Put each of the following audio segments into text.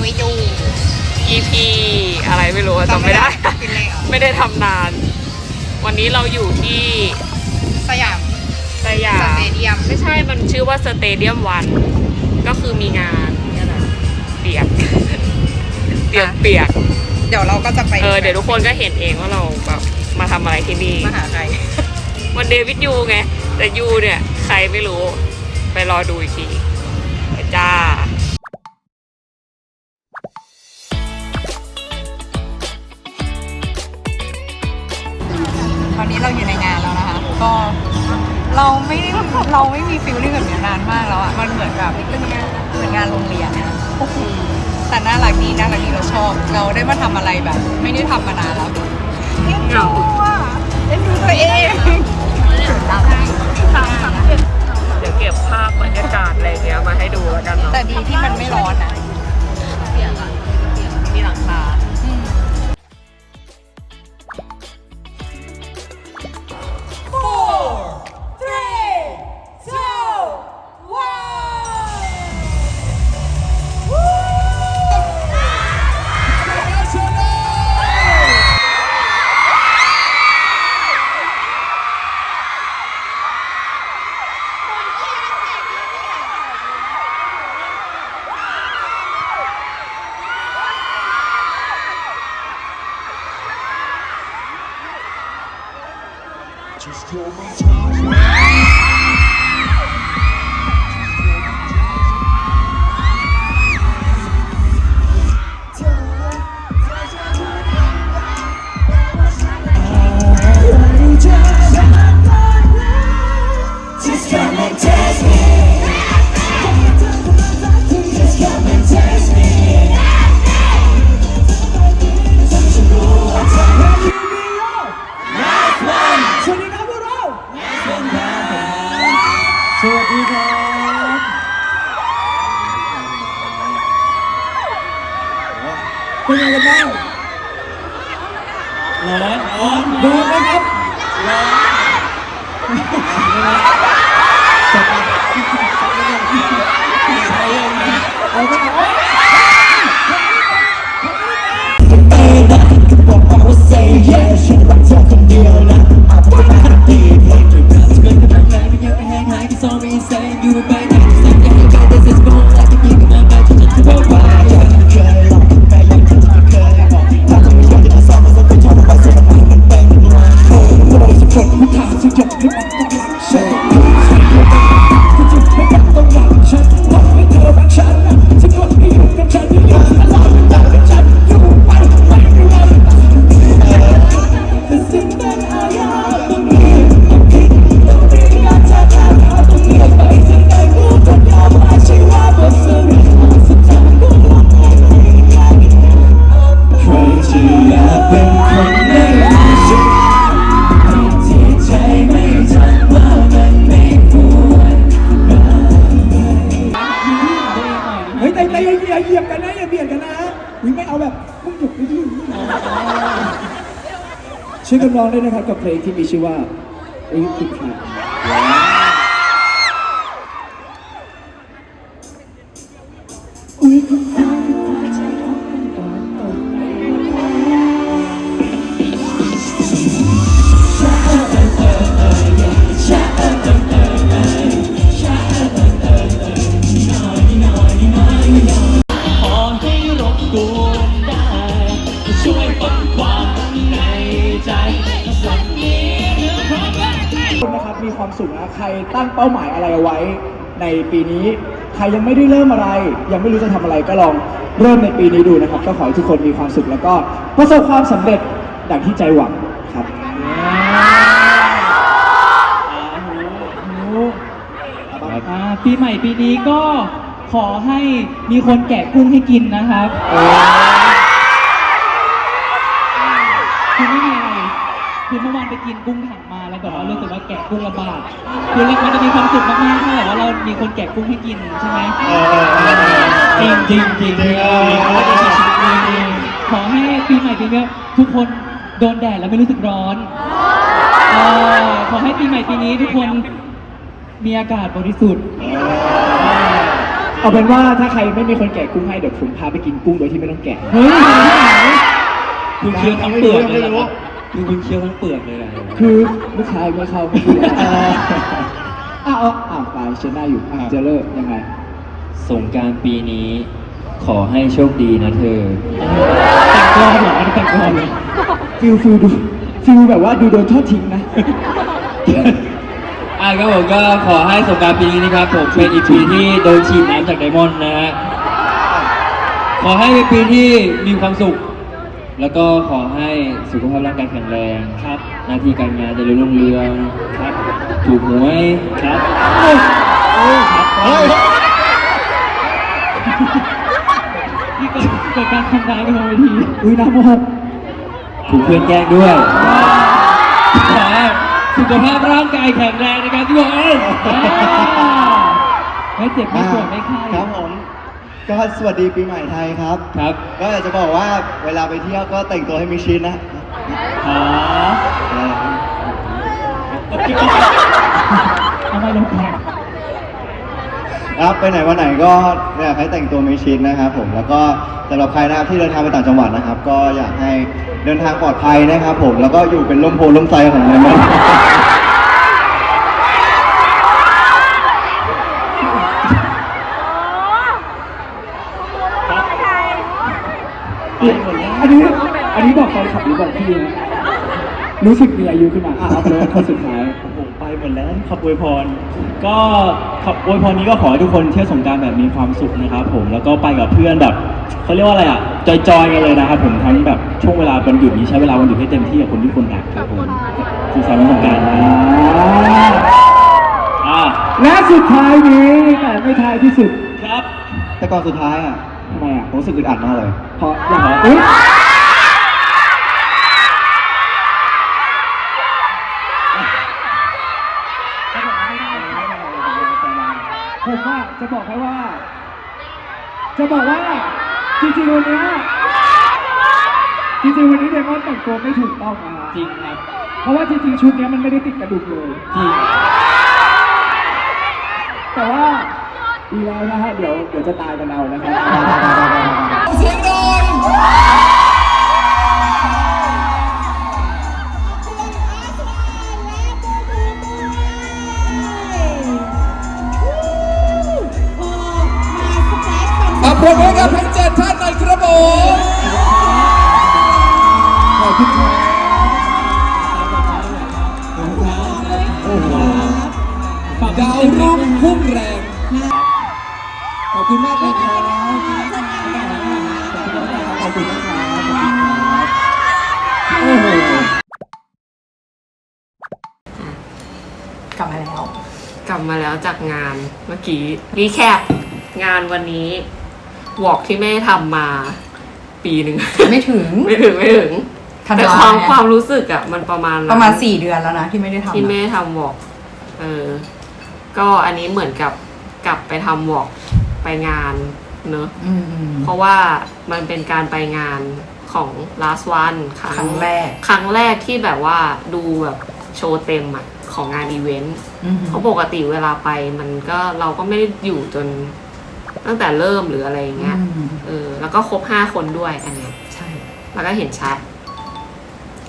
ไว้ดู EP อะไรไม่รู้อะจำไม่ได้กินเลยเหรอไม่ได้ทำนาน วันนี้เราอยู่ที่สยามสยามสเตเดียมไม่ใช่มันชื่อว่าสเตเดียมวัน ก็คือมีงานเนี่ยแหละเปียกเปียกเปียกเดี๋ยวเราก็จะไปเออเดี๋ยวทุกคนก็เห็นเองว่าเราแบบมาทำอะไรที่นี่ มหาลัยวันเดวิดยูไง แต่ยูเนี่ย ใครไม่รู้ ไปรอดูอีกทีไปจ้า ตอนนี้เราอยู่ในงานแล้วนะคะ ก็เราไม่ได้เราไม่มีฟิลลิ่งแบบนี้นานมากแล้วอะ มันเหมือนแบบเหมือนงานโรงเรียนนะแต่น่ารักดีน่ารักดีเราชอบ เราได้มาทำอะไรแบบ ไม่ได้ทำมานานแล้วเอ็นดูอะเอ็นดูตัวเองสามสามสามเจ็ดเดี๋ยวเก็บภาพบรรยากาศอะไรเงี้ยมาให้ดูแล้วกันเนาะแต่ดีที่มันไม่ร้อนนะเปียกอะเปียกมีหลัง คา Just กับเพลงที่มีชื่อว่าอ้ยติดขัดอุ๊ย เป้าหมายอะไรเอาไว้ในปีนี้ ใครยังไม่ได้เริ่มอะไร ยังไม่รู้จะทำอะไรก็ลองเริ่มในปีนี้ดูนะครับ ก็ขอให้ทุกคนมีความสุขแล้วก็ประสบความสำเร็จดังที่ใจหวังครับอ่าปีใหม่ปีนี้ก็ขอให้มีคนแกะกุ้งให้กินนะครับ คือเมื่อวานไปกินกุ้งถังมาแล้วแบบว่ารู้สึกว่าแกะกุ้งลำบากคือมันจะมีความสุขมากๆถ้าแบบว่าเรามีคนแกะกุ้งให้กินใช่ไหมจริงจริงจริงขอให้ปีใหม่ปีนี้ทุกคนโดนแดดแล้วไม่รู้สึกร้อนเออขอให้ปีใหม่ปีนี้ทุกคนมีอากาศบริสุทธิ์ เอาเป็นว่าถ้าใครไม่มีคนแกะกุ้งให้เดี๋ยวผมพาไปกินกุ้งโดยที่ไม่ต้องแกะ เฮ้ยที่ไหนคุณเคี้ยวทั้งเปลือกเลยเหรอครับ คือคุณเคี้ยวทั้งเปลือกเลยเหรอคือลูกชายไม่เข้าไม่พูดอ้าวอ้าวไปเชนได้อยู่อะเจเลอร์ยังไง สงกรารปีนี้ ขอให้โชคดีนะเธอแต่งกลอนเหรอแต่งกลอนเลยฟิลฟิลดูฟิลแบบว่าดูโดนทอดทิ้งนะอะครับผมก็ขอให้สงกรารปีนี้นะครับผมเป็นอีกปีที่โดนฉีดน้ำจากไดมอนด์นะฮะขอให้เป็นปีที่มีความสุข แล้วก็ขอให้สุขภาพร่างกายแข็งแรงครับ หน้าที่การงานเจะรุ่งเรืองครับ ถูกหวยครับนี่เกิดเกิดการทำร้ายกันบนเวทีอุ้ยน้ำมกถูกเพื่อนแกล้งด้วยขอให้สุขภาพร่างกายแข็งแรงนะครับทุกคนไม่เจ็บไม่ปวดไม่ไข้ ครับผม ก็สวัสดีปีใหม่ไทยครับ ครับก็อยากจะบอกว่าเวลาไปเที่ยวก็แต่งตัวให้มีชินนะอ๋อเออเอาไม่ลงแข่งครับไปไหนมาไหนก็อยากให้แต่งตัวมีชินนะครับผมแล้วก็สำหรับใครนะครับที่เดินทางไปต่างจังหวัดนะครับ ก็อยากให้เดินทางปลอดภัยนะครับ ผมแล้วก็อยู่เป็นร่มโพล่มไทรของเราอันนี้ อันนี้บอก แฟนคลับหรือบอกพี่นะรู้สึกมีอายุขึ้นมาอะเอาไปเลยคนสุดท้ายผมไปหมดแล้วขอบอวยพร ก็ขอบอวยพรนี้ก็ขอให้ทุกคนเที่ยวสงกรารแบบมีความสุขนะครับผมแล้วก็ไปกับเพื่อนแบบเขาเรียกว่าอะไรอะจอยๆกันเลยนะครับผมทั้งแบบช่วงเวลาวันหยุดนี้ใช้เวลาวันหยุดให้เต็มที่กับคนที่คุณรักครับผมสุขสันต์วันสงกรารนะอ่าและสุดท้ายนี้แต่ไม่ท้ายที่สุด ครับ แต่ก่อนสุดท้ายอะทำไมอะผมรู้สึกอึดอัดมากเลย เพราะอย่างอุ๊ย บอกแค่ว่า จะบอกว่าจริงๆวันเนี้ยจริงๆวันนี้เดมอนแต่งตัวไม่ถูกต้องนะฮะจริงครับ เพราะว่าจริงๆชุดเนี้ยมันไม่ได้ติดกระดูกเลยจริง แต่ว่าดีแล้วนะฮะเดี๋ยวเดี๋ยวจะตายกันเอานะครับ น่อยครับขอบคุณครับดาวรุ่งพุ่งแรง ขอบคุณมากเลยครับขอบคุณนะครับโอ้โหกลับมาแล้ว กลับมาแล้วจากงานเมื่อกี้รีแคปงานวันนี้วอล์กที่แม่ทำมา ปีหนึ่ง ไม่ถึง ไม่ถึงไม่ถึงธันแต่วาความเนี่ยความรู้สึกอะมันประมาณนั้นประมาณสี่เดือนแล้วนะที่ไม่ได้ทำที่อะแม่ทำวอล์กเออ ก็อันนี้เหมือนกับกลับไปทำวอล์กไปงานเนอะ อืมอืมเพราะว่ามันเป็นการไปงานของ last one ครั้ครั้งแรกครั้งแรกที่แบบว่าดูแบบโชว์เต็มอะของงานอีเวนต์ อืมเพราะปกติเวลาไปมันก็เราก็ไม่ได้อยู่จน ตั้งแต่เริ่มหรืออะไรอย่างเงี้ยอืมเออแล้วก็ครบห้าคนด้วยอันเนี้ยใช่ แล้วก็เห็นชัด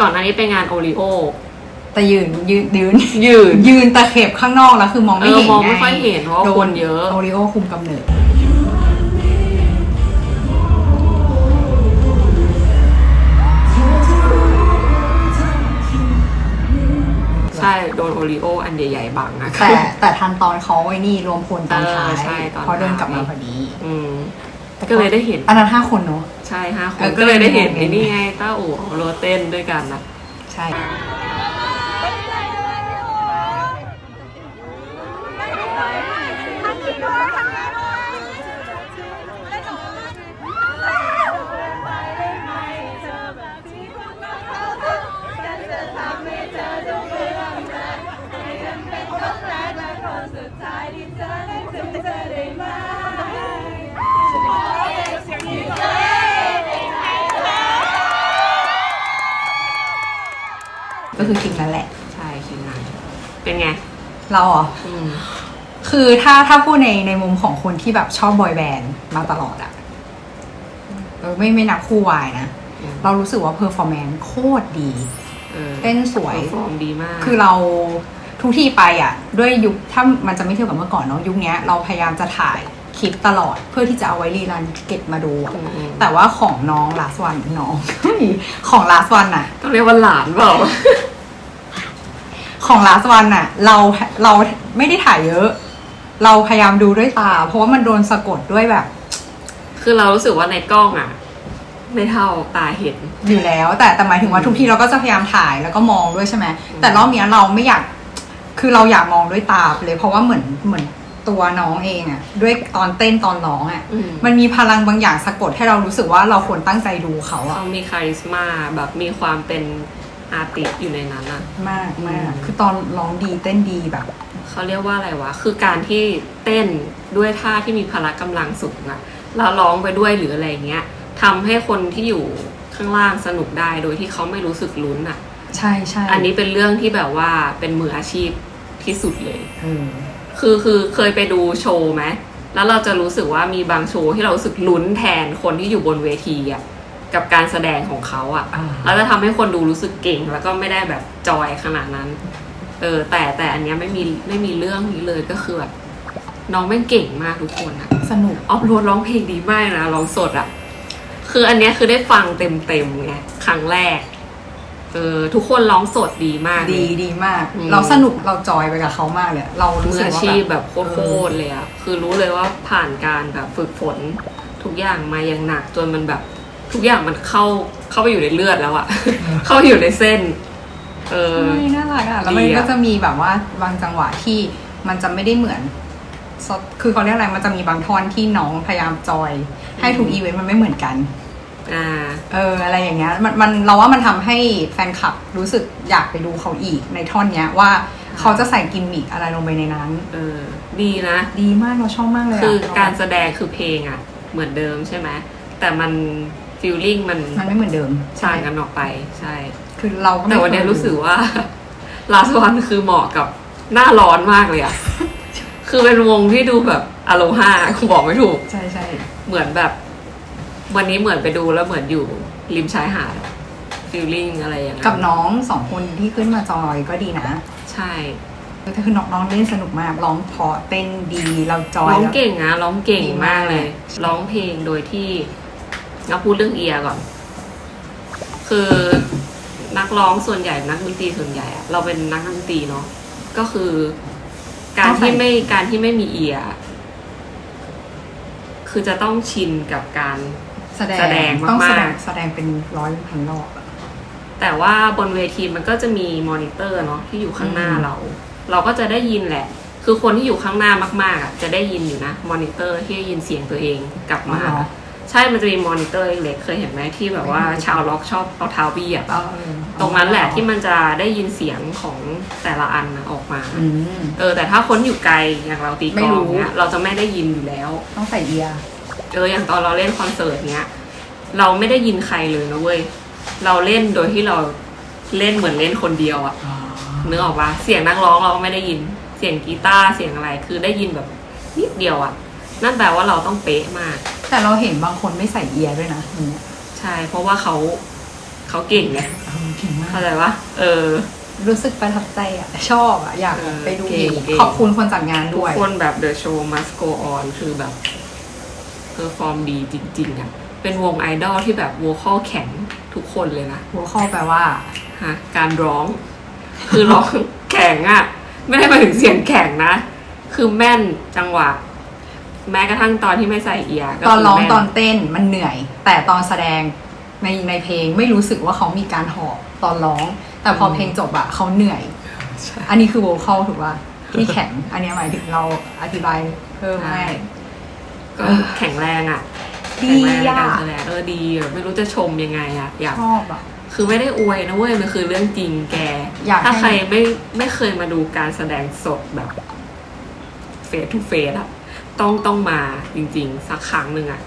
ก่อนหน้านี้ไปงานโอริโอ แต่ยืนยืนยืน ยืน ยืนตะเข็บข้างนอกแล้วคือมองไม่เออเห็นมองไม่ค่อยเห็นเพราะว่าโดคนเยอะ โอริโอคุมกำเนิด ช่โดนโอริโออันใหญ่ๆบังอะแต่แต่ทันตอนเขาไอ้นี่รวมพลตอนท้าเออยใช่ตอนเขาเดินกลับมาท้ายพอดีอืมก็เลยได้เห็น อันนั้นห้าคนเนาะ ใช่ห้าคเอนอก็ก็เลยได้เห็นเลยมีไอ้นี่โมเมนต์ไงต้าอู่โรเต้นด้วยกันนะ ใช่ เป็นไงเราเหรออืมคือถ้าถ้าพูดในในมุมของคนที่แบบชอบบอยแบนด์มาตลอดอะเออไม่ไม่นับคู่วายนะ อืม เรารู้สึกว่าเพอร์ฟอร์แมนซ์โคตรดีเออเต้นสวย ฟอร์มดีมาก คือเราทุกที่ไปอะ ด้วยยุคถ้ามันจะไม่เทียบกับเมื่อก่อนเนาะยุคเนี้ยเราพยายามจะถ่ายคลิปตลอดเพื่อที่จะเอาไว้รีรันเก็บมาดูอะอืมอืมแต่ว่าของน้องลาสวันน้อง ของลาสวันอะ ต้องเรียกว่าหลานเปล่า ของลาสวันอะเราเราไม่ได้ถ่ายเยอะ เราพยายามดูด้วยตา เพราะว่ามันโดนสะกดด้วยแบบ คือเรารู้สึกว่าในกล้องอะไม่เท่าตาเห็นอยู่แล้ว แต่แต่หมายถึงว่าทุกทีเราก็จะพยายามถ่ายแล้วก็มองด้วยใช่ไหมแต่รอบเนี้ยเราไม่อยาก คือเราอยากมองด้วยตาไปเลย เพราะว่าเหมือนเหมือนตัวน้องเองอะด้วยตอนเต้นตอนร้องอะอืมมันมีพลังบางอย่างสะกดให้เรารู้สึกว่าเราควรตั้งใจดูเขาอะเขามีคาริสมาแบบมีความเป็น อาร์ติสอยู่ในนั้นอะมากมากอืมคือตอนร้องดีเต้นดีแบบ เขาเรียกว่าอะไรวะ คือการที่เต้นด้วยท่าที่มีพละกำลังสูงอะแล้วร้องไปด้วยหรืออะไรเงี้ยทำให้คนที่อยู่ข้างล่างสนุกได้โดยที่เขาไม่รู้สึกลุ้นอะใช่ใช่อันนี้เป็นเรื่องที่แบบว่าเป็นมืออาชีพที่สุดเลยเออคือคือเคยไปดูโชว์ไหมแล้วเราจะรู้สึกว่ามีบางโชว์ที่เรารู้สึกลุ้นแทนคนที่อยู่บนเวทีอะ กับการแสดงของเขาอะอ่าแล้วจะทำให้คนดูรู้สึกเก่งแล้วก็ไม่ได้แบบจอยขนาดนั้น เออ แต่แต่อันเนี้ยไม่มีไม่มีเรื่องนี้เลยก็คือแบบน้องแม่งเก่งมากทุกคนอะสนุกออฟโรดร้องเพลงดีมากนะร้องสดอะคืออันเนี้ยคือได้ฟังเต็มเต็มๆไงครั้งแรกเออทุกคนร้องสดดีมากเลยดีดีมากอืมเราสนุกเราจอยไปกับเขามากเลยเรารู้มือสึกอาว่าชีพแบแบบบโคตรๆเลยอะคือรู้เลยว่าผ่านการแบบฝึกฝนทุกอย่างมาอย่างหนักจนมันแบบ ทุกอย่างมันเข้าเข้าไปอยู่ในเลือดแล้วอะเข้าไปอยู่ในเส้น เออ ใช่น่ารักอะ แล้วมันดีอะ ก็จะมีแบบว่าบางจังหวะที่มันจะไม่ได้เหมือนซอคือเขาเรียกอะไร มันจะมีบางท่อนที่น้องพยายามจอย ให้ทุกอีเวนต์มันไม่เหมือนกัน อ่า เอออะไรอย่างเงี้ยมันมันเราว่ามันทำให้แฟนคลับรู้สึกอยากไปดูเขาอีกในท่อนเนี้ยว่าเขาจะใส่กิมมิคอะไรลงไปในนั้น เออ ดีนะ ดีมากเราชอบมากเลยะคือการแสดงคือเพลงอะเหมือนเดิมใช่ไหมแต่มัน ฟีลลิ่งมันมันไม่เหมือนเดิมต่างกันออกไป ใช่ คือเราก็ไม่แต่วันเนี้ยเคยรู้สึกว่า ลาสวันคือเหมาะกับหน้าร้อนมากเลยอะคือเป็นวงที่ดูแบบอโลฮาคุณบอกไม่ถูก ใช่ใช่เหมือนแบบ วันนี้เหมือนไปดูแล้วเหมือนอยู่ริมชายหาดฟีลลิ่งอะไรอย่างเงี้ยกับน้องสองคนที่ขึ้นมาจอยก็ดีนะ ใช่แต่คือน้องน้องเล่นสนุกมาก ร้องเพราะเต้นดีเราจอยร้องแล้วเก่งนะร้องเก่งดีมากมากเลย ร้องเพลงโดยที่ เราพูดเรื่องเอียก่อน คือนักร้องส่วนใหญ่นักดนตรีส่วนใหญ่อะเราเป็นนักดนตรีเนาะก็คือ การที่ไม่การที่ไม่มีเอีย คือจะต้องชินกับการแสดงแสดงต้องแสดงมากๆแสดงเป็นร้อยพันรอบอะแต่ว่าบนเวทีมันก็จะมีมอนิเตอร์เนาะที่อยู่ข้างหน้าอืมเรา เราก็จะได้ยินแหละ คือคนที่อยู่ข้างหน้ามากๆอะจะได้ยินอยู่นะมอนิเตอร์ที่ได้ยินเสียงตัวเองกลับมาอ๋อ ใช่มันจะมีมอนิเตอร์เล็กๆเคยเห็นไหมที่แบบว่าชาวล็อกชอบเอาเท้าเบียดเอาเออตรงนั้นแหละที่มันจะได้ยินเสียงของแต่ละอันนะออกมา อืม เออ แต่ถ้าคนอยู่ไกลอย่างเราตีกไม่ลรู้องเนี้ยเราจะไม่ได้ยินอยู่แล้ว ต้องใส่เอียร์เอออย่างตอนเราเล่นคอนเสิร์ตเนี้ยเราไม่ได้ยินใครเลยนะเว้ยเราเล่นโดยที่เราเล่นเหมือนเล่นคนเดียวอะนึกออกปะเสียงนักร้องเราก็ไม่ได้ยิน เสียงกีตาร์เสียงอะไรคือได้ยินแบบนิดเดียวอะ นั่นแปลว่าเราต้องเป๊ะมาก แต่เราเห็นบางคนไม่ใส่เอียร์ด้วยนะอย่างเงี้ยใช่ เพราะว่าเขาเขาเก่งไงเออเก่งมาก เข้าใจปะเออ รู้สึกประทับใจอะ ชอบอะ อยากเออไปดูเก่อีงกเก่ง ขอบคุณคนจัดงานทุกด้วย คนแบบ The Show Must Go On คือแบบเพอร์ฟอร์มดีจริงๆอะเป็นวงไอดอลที่แบบว o ค a l แข็งทุกคนเลยนะ หัวข้อแปลว่า ฮะการร้อง คือร้อง แข็งอะไม่ได้หมายถึงเสียงแข็งนะ คือแม่นจังหวะ แม้กระทั่งตอนที่ไม่ใส่เอียร์ก็ตอนคืร้องแม่ตอนเต้นมันเหนื่อย แต่ตอนแสดงในในเพลงไม่รู้สึกว่าเขามีการหอบตอนร้อง แต่พอเพลงจบอะเขาเหนื่อยใช่อันนี้คือโวคอลถูกป่ะที่แข็ง อันนี้หมายถึงเราอธิบายเพิ่มให้ก็แข็งแรงอะดีแข็งแรงในอะการแสดงเออดีอะไม่รู้จะชมยังไงอะอยากชอบอะคือไม่ได้อวยนะเว้ยมันคือเรื่องจริงแกอยากให้ถ้าใครไม่ไม่เคยมาดูการแสดงสดแบบเฟสทูเฟสอะ ต้องต้องมาจริงๆ สักครั้งหนึ่งอะ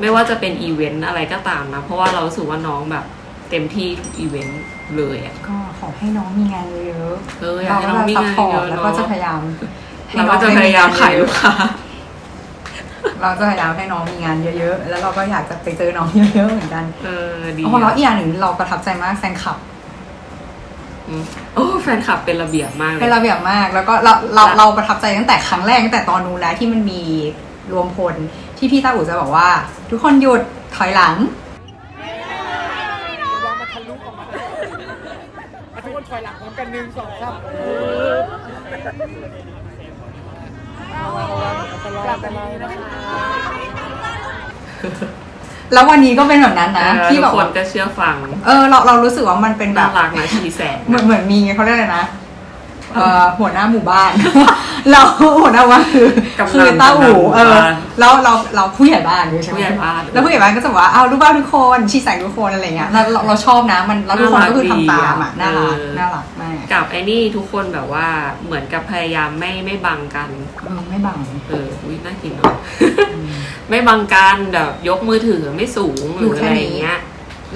ไม่ว่าจะเป็นอีเวนต์อะไรก็ตามนะ เพราะว่าเรารู้สึกว่าน้องแบบเต็มที่ทุกอีเวนต์เลยอะก็ขอให้น้องมีงานเยอะเออๆอยากเราให้ก็น้องมีจะซัพงานพอร์เยตอะแล้วเนาะก็จะพยายามให้เราน้ก็องจะพยายามขายลูกค้าเราจะพยายามให้น้องมีงานเยอะๆ แล้วเราก็อยากจะไปเจอน้องเยอะๆเหมือนกัน เออ ดีเพราะแล้วอีกอย่างหนึ่งเราประทับใจมากแฟนคลับ อืมโอ้แฟนคลับเป็นระเบียบมากเลเป็นยระเบียบมาก แล้วก็เราเราเราประทับใจตั้งแต่ครั้งแรกตั้งแต่ตอนนู้นแล้วที่มันมีรวมพลที่พี่ตาอู่จะบอกว่า ทุกคนหยุดถอยหลัง แล้ววันนี้ก็เป็นแบบนั้นนะเออที่ทุแบกบคนว่าก็เชื่อฟัง เออเราเรารู้สึกว่ามันเป็นแบน่าบรักนะชีแสงเหมือนเหมือนมีเขาเรียกอะไรนะเอ่อหัวหน้าหมู่บ้าน เราหัวหน้าหมู่บ้านคือกำนันคือต้าหูกำนันหมู่เออบ้านแล้วเราเราผู้ใหญ่บ้านด้วยใช่ไหมผู้ใหญ่บ้านแล้วผู้ใหญ่บ้านก็จะบอกว่าเอาลูกบ้านทุกคนชีแสงทุกคนอะไรเงี้ยเราเราเราชอบนะมันแล้วทุกคนก็คือทำตามอะน่ารักน่ารักมากกับไอ้นี่ทุกคนแบบว่าเหมือนกับพยายามไม่ไม่บังกันเออไม่บังเอออุ้ยน่ากินเนาะไม่บังกันแบบยกมือถือไม่สูงหอยู่รือแค่อะไรนี้อย่างเงี้ย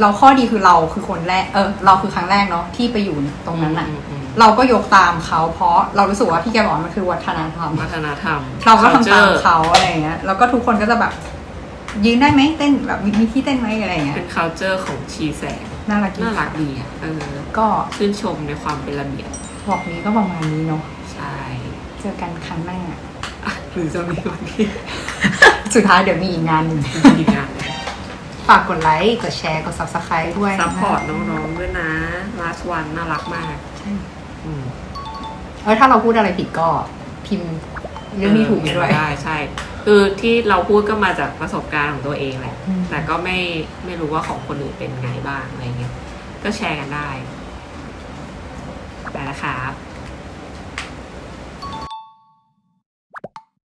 เราข้อดีคือเราคือคนแรกเออเราคือครั้งแรกเนาะที่ไปอยู่ตรงนั้นอะอืมอืม เราก็ยกตามเขาเพราะเรารู้สึกว่าพี่แกบอกว่ามันคือวัฒนธรรมวัฒนธรรม เราก็ทำตาม culture เขาอะไรอย่างเงี้ยแล้วก็ทุกคนก็จะแบบยืนได้ไหมเต้นแบบมีมีที่เต้นไหมอะไรอย่างเงี้ยเป็น culture ของชีแสงน่ารักดีน่ารักดีอะเออก็ชื่นชมในความเป็นระเบียบบอกนี้ก็ประมาณนี้เนาะใช่เจอกันครั้งหน้าอะหรือจะมีวันที่ สุดท้ายเดี๋ยวมีอีกงานหนึ่งทีมงานฝากกดไลค์ กดแชร์ กด subscribe ด้วยซัพพอร์ตนะน้องๆด้วยนะ last one น่ารักมากใช่ อืมเออถ้าเราพูดอะไรผิดก็พิมพ์เรื่องนี้ถูกไปด้วย ได้ใช่ คือที่เราพูดก็มาจากประสบการณ์ของตัวเองแหละ อืม แต่ก็ไม่ไม่รู้ว่าของคนอื่นเป็นไงบ้างอะไรเงี้ย ก็แชร์กันได้ไปแล้วครับ